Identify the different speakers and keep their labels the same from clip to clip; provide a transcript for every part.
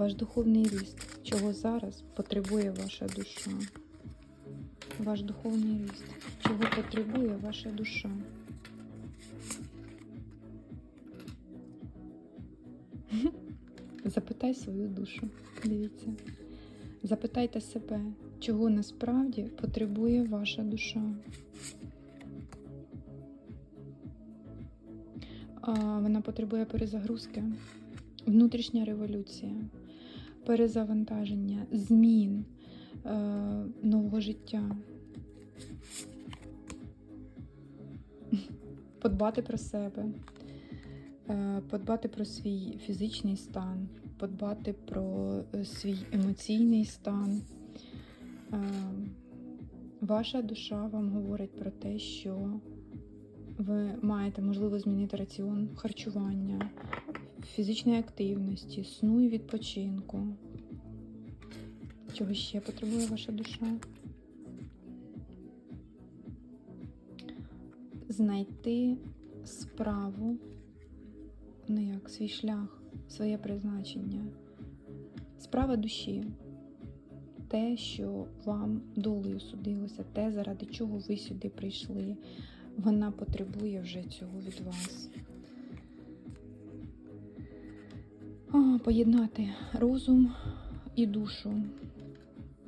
Speaker 1: ваш духовний ріст, чого зараз потребує ваша душа. Ваш духовний ріст, чого потребує ваша душа. Запитай свою душу. Дивіться. Запитайте себе, чого насправді потребує ваша душа. Вона потребує перезагрузки, внутрішня революція, перезавантаження, змін е, нового життя. Подбати про себе, е, подбати про свій фізичний стан, подбати про е, свій емоційний стан. Ваша душа вам говорить про те, що ви маєте можливо змінити раціон харчування, фізичної активності, сну і відпочинку. Чого ще потребує ваша душа? Знайти справу, ну як свій шлях, своє призначення. Справа душі. Те, що вам долею судилося, те, заради чого ви сюди прийшли, вона потребує вже цього від вас. Поєднати розум і душу,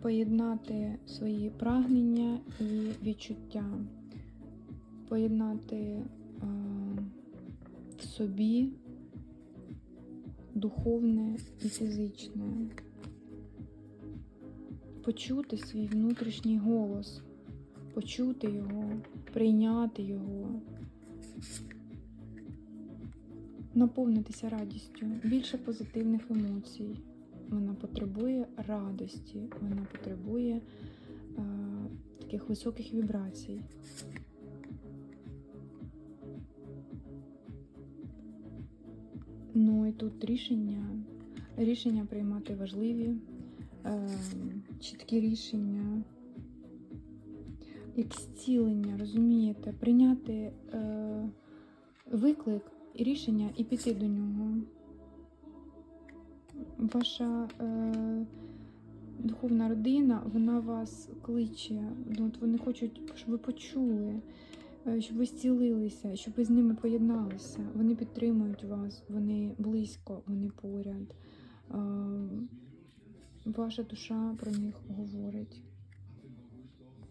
Speaker 1: поєднати свої прагнення і відчуття, поєднати в собі духовне і фізичне, почути свій внутрішній голос, почути його, прийняти його, наповнитися радістю, більше позитивних емоцій. Вона потребує радості, вона потребує е, таких високих вібрацій. Ну і тут рішення, рішення приймати важливі, е, чіткі рішення, як зцілення, розумієте, прийняти е, виклик рішення і піти до нього. Ваша е, духовна родина, вона вас кличе. Ну, от вони хочуть, щоб ви почули, е, щоб ви зцілилися, щоб ви з ними поєдналися. Вони підтримують вас, вони близько, вони поряд. Е, ваша душа про них говорить.